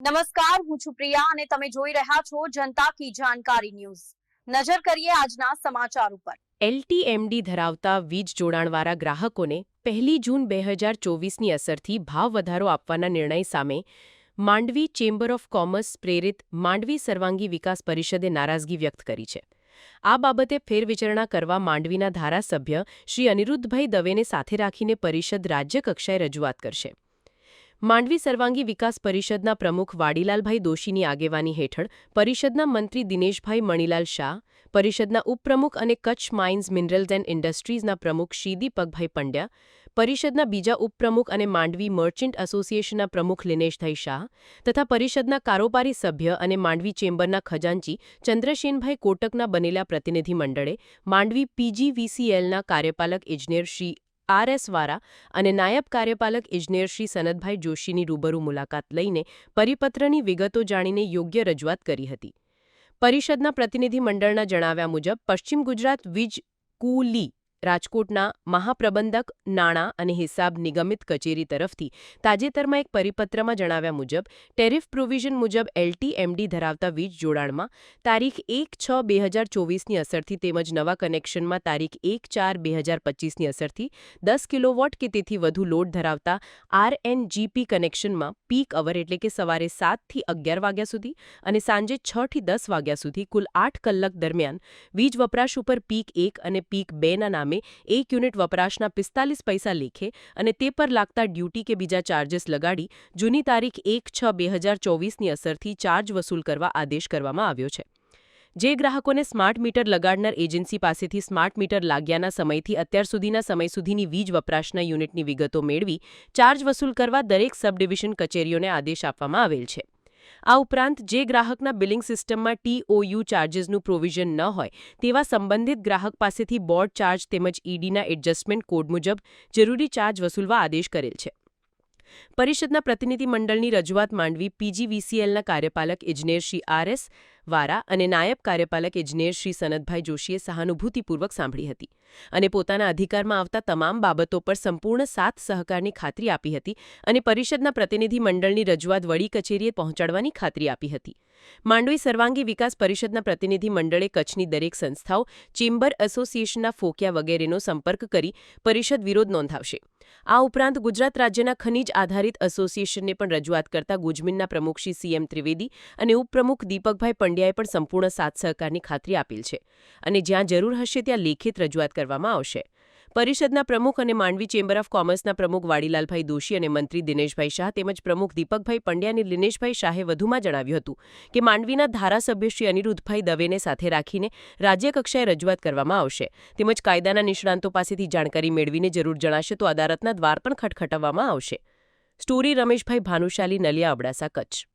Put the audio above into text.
નમસ્કાર, હું છું પ્રિયા અને તમે જોઈ રહ્યા છો જનતા કી જાણકારી ન્યૂઝ. નજર કરીએ આજના સમાચાર ઉપર. એલટીએમડી ધરાવતા વીજ જોડાણવાળા ગ્રાહકોને પહેલી જૂન બે હજાર ચોવીસની અસરથી ભાવ વધારો આપવાના નિર્ણય સામે માંડવી ચેમ્બર ઓફ કોમર્સ પ્રેરિત માંડવી સર્વાંગી વિકાસ પરિષદે નારાજગી વ્યક્ત કરી છે. આ બાબતે ફેરવિચારણા કરવા માંડવીના ધારાસભ્ય શ્રી અનિરુદ્ધભાઈ દવેને સાથે રાખીને પરિષદ રાજ્યકક્ષાએ રજૂઆત કરશે. માંડવી સર્વાંગી વિકાસ પરિષદના પ્રમુખ વાડીલાલભાઈ દોશીની આગેવાની હેઠળ પરિષદના મંત્રી દિનેશભાઈ મણીલાલ શાહ, પરિષદના ઉપપ્રમુખ અને કચ્છ માઇન્સ મિનરલ્સ એન્ડ ઇન્ડસ્ટ્રીઝના પ્રમુખ શ્રી દીપકભાઈ પંડ્યા, પરિષદના બીજા ઉપપ્રમુખ અને માંડવી મર્ચન્ટ એસોસિએશનના પ્રમુખ લિનેશભાઈ શાહ તથા પરિષદના કારોબારી સભ્ય અને માંડવી ચેમ્બરના ખજાનચી ચંદ્રશેનભાઈ કોટકના બનેલા પ્રતિનિધિ મંડળે માંડવી પીજીવીસીએલના કાર્યપાલક ઇજનેર શ્રી આર એસ વારા અને નાયબ કાર્યપાલક ઇજનેર શ્રી સનદભાઈ જોશીની રૂબરૂ મુલાકાત લઈને પરિપત્રની વિગતો જાણીને યોગ્ય રજૂઆત કરી હતી. પરિષદના પ્રતિનિધિ મંડળના જણાવ્યા મુજબ, પશ્ચિમ ગુજરાત વીજ કુલી રાજકોટના મહાપ્રબંધક નાણાં અને હિસાબ નિગમિત કચેરી તરફથી તાજેતરમાં એક પરિપત્રમાં જણાવ્યા મુજબ, ટેરિફ પ્રોવિઝન મુજબ એલટીએમડી ધરાવતા વીજ જોડાણમાં તારીખ એક છ બે હજાર ચોવીસની અસરથી તેમજ નવા કનેક્શનમાં તારીખ એક ચાર બે હજાર પચીસની અસરથી દસ કિલોવોટ કે તેથી વધુ લોડ ધરાવતા આરએનજીપી કનેક્શનમાં પીક અવર એટલે કે સવારે સાતથી અગિયાર વાગ્યા સુધી અને સાંજે છથી દસ વાગ્યા સુધી કુલ આઠ કલાક દરમિયાન વીજ વપરાશ ઉપર પીક એક અને પીક બેના નામે એક યુનિટ વપરાશના પિસ્તાલીસ પૈસા લેખે અને તે પર લાગતા ડ્યુટી કે બીજા ચાર્જિસ લગાડી જૂની તારીખ એક છ બે હજાર ચોવીસની અસરથી ચાર્જ વસૂલ કરવા આદેશ કરવામાં આવ્યો છે. જે ગ્રાહકોને સ્માર્ટ મીટર લગાડનાર એજન્સી પાસેથી સ્માર્ટ મીટર લાગ્યાના સમયથી અત્યાર સુધીના સમય સુધીની વીજ વપરાશના યુનિટની વિગતો મેળવી ચાર્જ વસૂલ કરવા દરેક સબ ડિવિઝન કચેરીઓને આદેશ આપવામાં આવેલ છે. આ ઉપરાંત જે ગ્રાહકના બિલિંગ સિસ્ટમમાં ટીઓયુ ચાર્જીસનું પ્રોવિઝન ન હોય, તેવા સંબંધિત ગ્રાહક પાસેથી બોર્ડ ચાર્જ તેમજ ઈડીના એડજસ્ટમેન્ટ કોડ મુજબ જરૂરી ચાર્જ વસૂલવા આદેશ કરેલ છે. પરિષદના પ્રતિનિધિમંડળની રજૂઆત માંડવી પીજીવીસીએલના કાર્યપાલક ઇજનેર શ્રી આર એસ વારા અને નાયબ કાર્યપાલક ઇજનેર શ્રી સનદભાઈ જોશીએ સહાનુભૂતિપૂર્વક સાંભળી હતી અને પોતાના અધિકારમાં આવતા તમામ બાબતો પર સંપૂર્ણ સાથ સહકારની ખાતરી આપી હતી અને પરિષદના પ્રતિનિધિ મંડળની રજૂઆત વડી કચેરીએ પહોંચાડવાની ખાતરી આપી હતી. માંડવી સર્વાંગી વિકાસ પરિષદના પ્રતિનિધિ મંડળે કચ્છની દરેક સંસ્થાઓ, ચેમ્બર એસોસિએશનના ફોકિયા વગેરેનો સંપર્ક કરી પરિષદ વિરોધ નોંધાવશે. આ ઉપરાંત ગુજરાત રાજ્યના ખનીજ આધારિત એસોસિએશનને પણ રજૂઆત કરતા ગુજમીનના પ્રમુખ શ્રી સીએમ ત્રિવેદી અને ઉપપ્રમુખ દીપકભાઈ પંડ્યાએ પણ સંપૂર્ણ સાથ સહકારની ખાતરી આપેલ છે અને જ્યાં જરૂર હશે ત્યાં લેખિત રજૂઆત કરવામાં આવશે. પરિષદના પ્રમુખ અને માંડવી ચેમ્બર ઓફ કોમર્સના પ્રમુખ વાડીલાલભાઈ દોશી અને મંત્રી દિનેશભાઈ શાહ તેમજ પ્રમુખ દીપકભાઈ પંડ્યા અને દિનેશભાઈ શાહે વધુમાં જણાવ્યું હતું કે માંડવીના ધારાસભ્ય શ્રી અનિરુદ્ધભાઈ દવેને સાથે રાખીને રાજ્યકક્ષાએ રજૂઆત કરવામાં આવશે. તેમજ કાયદાના નિષ્ણાંતો પાસેથી જાણકારી મેળવીને જરૂર જણાશે તો અદાલતના દ્વાર પણ ખટખટાવવામાં આવશે. સ્ટોરી રમેશભાઈ ભાનુશાલી, નલિયા અબડાસા, કચ્છ.